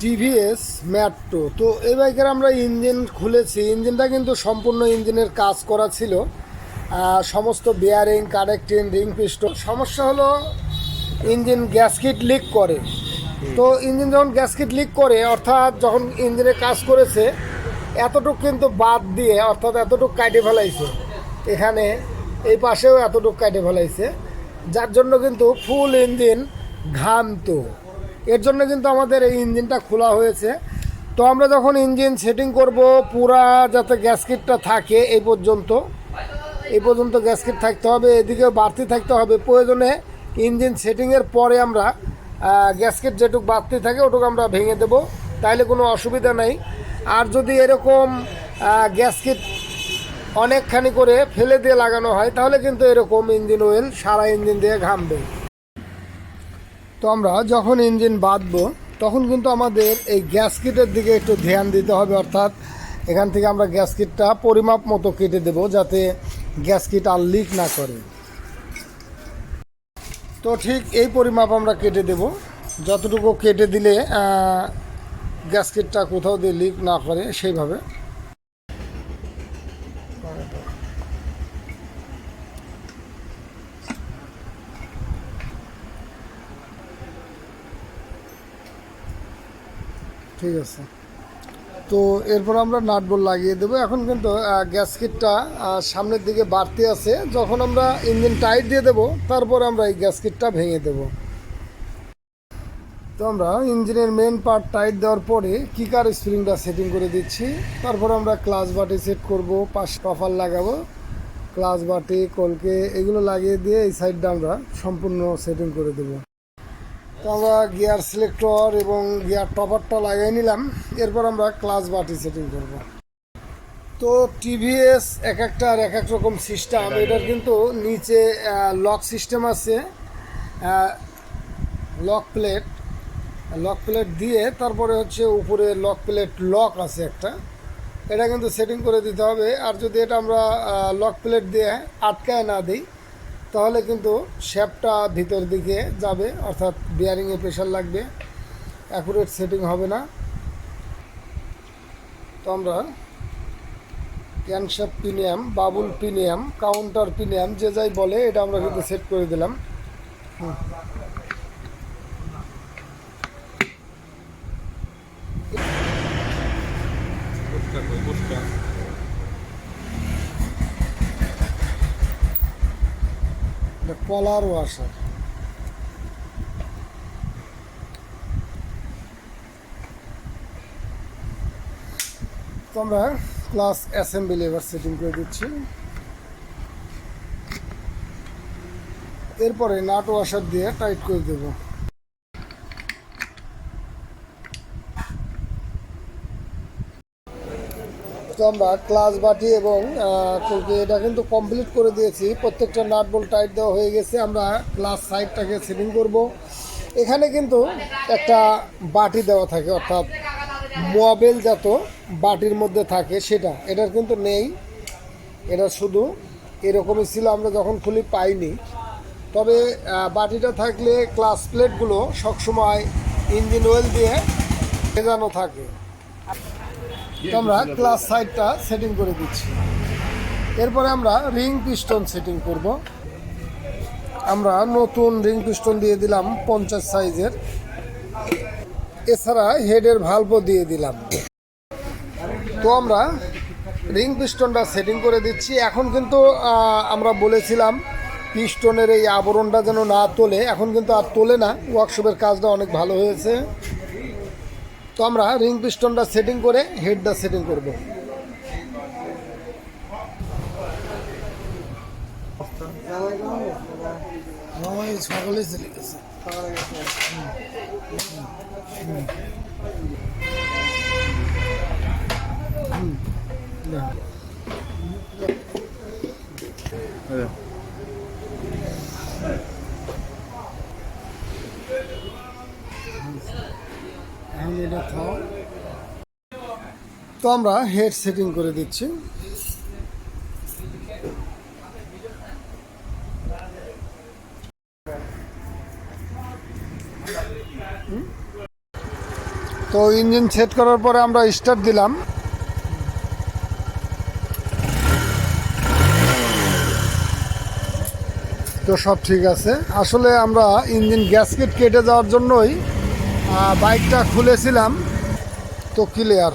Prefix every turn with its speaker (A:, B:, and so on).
A: TVS Metro তো এই বাইকের আমরা ইঞ্জিন খুলেছি। ইঞ্জিনটা কিন্তু সম্পূর্ণ ইঞ্জিনের কাজ করা ছিল। সমস্ত বেয়ারিং কানেক্টিং রিং পিস্টন সমস্যা হলো ইঞ্জিন গ্যাসকিট লিক করে। তো ইঞ্জিন যখন গ্যাসকিট লিক করে, অর্থাৎ যখন ইঞ্জিনে কাজ করেছে, এতটুক কিন্তু বাদ দিয়ে, অর্থাৎ এতটুক কাটে ফেলাইছে। এখানে এই পাশেও এতটুকু কাটে ফেলাইছে। যার জন্য কিন্তু ফুল ইঞ্জিন ঘামতো। এর জন্য কিন্তু আমাদের এই ইঞ্জিনটা খোলা হয়েছে। তো আমরা যখন ইঞ্জিন সেটিং করব, পুরা যাতে গ্যাসকিটটা থাকে এই পর্যন্ত এই পর্যন্ত গ্যাসকিট থাকতে হবে, এদিকেও বাড়তি থাকতে হবে। প্রয়োজনে ইঞ্জিন সেটিংয়ের পরে আমরা গ্যাসকিট যেটুকু বাড়তি থাকে ওটুকু আমরা ভেঙে দেব, তাইলে কোনো অসুবিধা নাই। আর যদি এরকম গ্যাসকিট অনেকখানি করে ফেলে দিয়ে লাগানো হয়, তাহলে কিন্তু এরকম ইঞ্জিন অয়েল সারা ইঞ্জিন দিয়ে ঘামবে। তো আমরা যখন ইঞ্জিন বাঁধবো, তখন কিন্তু আমাদের এই গ্যাসকিটের দিকে একটু ধ্যান দিতে হবে। অর্থাৎ এখান থেকে আমরা গ্যাসকিটটা পরিমাপ মতো কেটে দেব যাতে গ্যাসকিট আর লিক না করে। তো ঠিক এই পরিমাপ আমরা কেটে দেব। যতটুকু কেটে দিলে গ্যাসকিটটা কোথাও দিয়ে লিক না করে, সেইভাবে। ঠিক আছে। তো এরপর আমরা নাট বল লাগিয়ে দেবো। এখন কিন্তু গ্যাসকিটটা সামনের দিকে বাড়তি আছে। যখন আমরা ইঞ্জিন টাইট দিয়ে দেবো, তারপর আমরা এই গ্যাসকিটটা ভেঙে দেবো। তো আমরা ইঞ্জিনের মেন পার্ট টাইট দেওয়ার পরে কিকার স্প্রিংটা সেটিং করে দিচ্ছি। তারপর আমরা ক্লাস বাটি সেট করব, পাশ কফার লাগাবো। ক্লাস বাটি, কলকে, এগুলো লাগিয়ে দিয়ে এই সাইডটা আমরা সম্পূর্ণ সেটিং করে দেবো। তো আমরা গিয়ার সিলেক্টর এবং গিয়ার টপারটা লাগিয়ে নিলাম। এরপর আমরা ক্লাস বাটি সেটিং করব। তো টিভিএস এক একটা আর এক এক রকম সিস্টেম এটার কিন্তু নিচে লক সিস্টেম আছে। লক প্লেট লক প্লেট দিয়ে তারপরে হচ্ছে উপরে লক প্লেট লক আছে একটা। এটা কিন্তু সেটিং করে দিতে হবে। আর যদি এটা আমরা লক প্লেট দিয়ে আটকায় না দিই তাহলে কিন্তু শ্যাপটা ভিতর দিকে যাবে, অর্থাৎ বিয়ারিংয়ে প্রেশার লাগবে। অ্যাকুরেট সেটিং হবে না। তো আমরা ক্যানশ্যাপ premium Babul premium counter premium যে যাই বলে, এটা আমরা কিন্তু সেট করে দিলাম। হুম। কলার ওয়াশার তো আমরা ক্লাস অ্যাসেম্বলি এবার সেটিং করে দিচ্ছি। এরপরে নাট ওয়াশার দিয়ে টাইট করে দেব। তো আমরা ক্লাস বাটি এবং এটা কিন্তু কমপ্লিট করে দিয়েছি। প্রত্যেকটা নাট বল টাইট দেওয়া হয়ে গেছে। আমরা ক্লাস সাইডটাকে সেটিং করব। এখানে কিন্তু একটা বাটি দেওয়া থাকে, অর্থাৎ মোবাইল যত বাটির মধ্যে থাকে সেটা। এটার কিন্তু নেই। এটা শুধু এরকমই ছিল, আমরা যখন খুলি পাইনি। তবে বাটিটা থাকলে ক্লাস প্লেটগুলো সবসময় ইঞ্জিন অয়েল দিয়ে ভেজানো থাকে। তো আমরা ক্লাস সাইডটা সেটিং করে দিচ্ছি। এরপরে আমরা রিং পিস্টন সেটিং করব। আমরা নতুন রিং পিস্টন দিয়ে দিলাম পঞ্চাশ সাইজের এছাড়া হেডের ভাল্বও দিয়ে দিলাম। তো আমরা রিং পিস্টনটা সেটিং করে দিচ্ছি। এখন কিন্তু আমরা বলেছিলাম পিস্টনের এই আবরণটা যেন না তোলে। এখন কিন্তু আর তোলে না। ওয়ার্কশপের কাজটা অনেক ভালো হয়েছে। তো আমরা রিং পিস্টনটা সেটিং করে হেডটা সেটিং করব। সকলেই চলে গেছে এখন তো আমরা হেড সেটিং করে দিচ্ছি। তো ইঞ্জিন সেট করার পরে আমরা স্টার্ট দিলাম। তো সব ঠিক আছে। আসলে আমরা ইঞ্জিন গ্যাসকেট কেটে যাওয়ার জন্যই বাইকটা খুলেছিলাম তো ক্লিয়ার